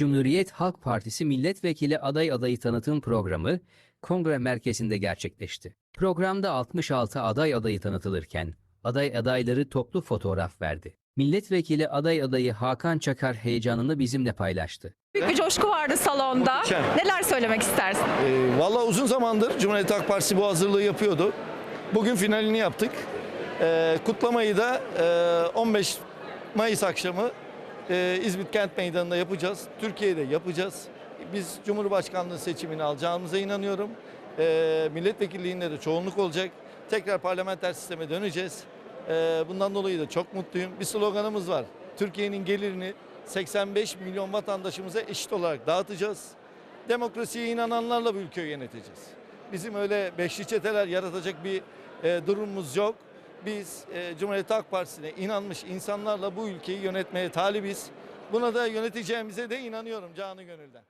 Cumhuriyet Halk Partisi milletvekili aday adayı tanıtım programı kongre merkezinde gerçekleşti. Programda 66 aday adayı tanıtılırken aday adayları toplu fotoğraf verdi. Milletvekili aday adayı Hakan Çakar heyecanını bizimle paylaştı. Büyük bir coşku vardı salonda. Muhteşem. Neler söylemek istersin? Ee, Valla uzun zamandır Cumhuriyet Halk Partisi bu hazırlığı yapıyordu. Bugün finalini yaptık. Ee, kutlamayı da e, 15 Mayıs akşamı e, İzmit Kent Meydanı'nda yapacağız. Türkiye'de yapacağız. Biz Cumhurbaşkanlığı seçimini alacağımıza inanıyorum. Ee, milletvekilliğinde de çoğunluk olacak. Tekrar parlamenter sisteme döneceğiz. Ee, bundan dolayı da çok mutluyum. Bir sloganımız var. Türkiye'nin gelirini 85 milyon vatandaşımıza eşit olarak dağıtacağız. Demokrasiye inananlarla bu ülkeyi yöneteceğiz. Bizim öyle beşli çeteler yaratacak bir e, durumumuz yok. Biz e, Cumhuriyet Halk Partisi'ne inanmış insanlarla bu ülkeyi yönetmeye talibiz. Buna da yöneteceğimize de inanıyorum canı gönülden.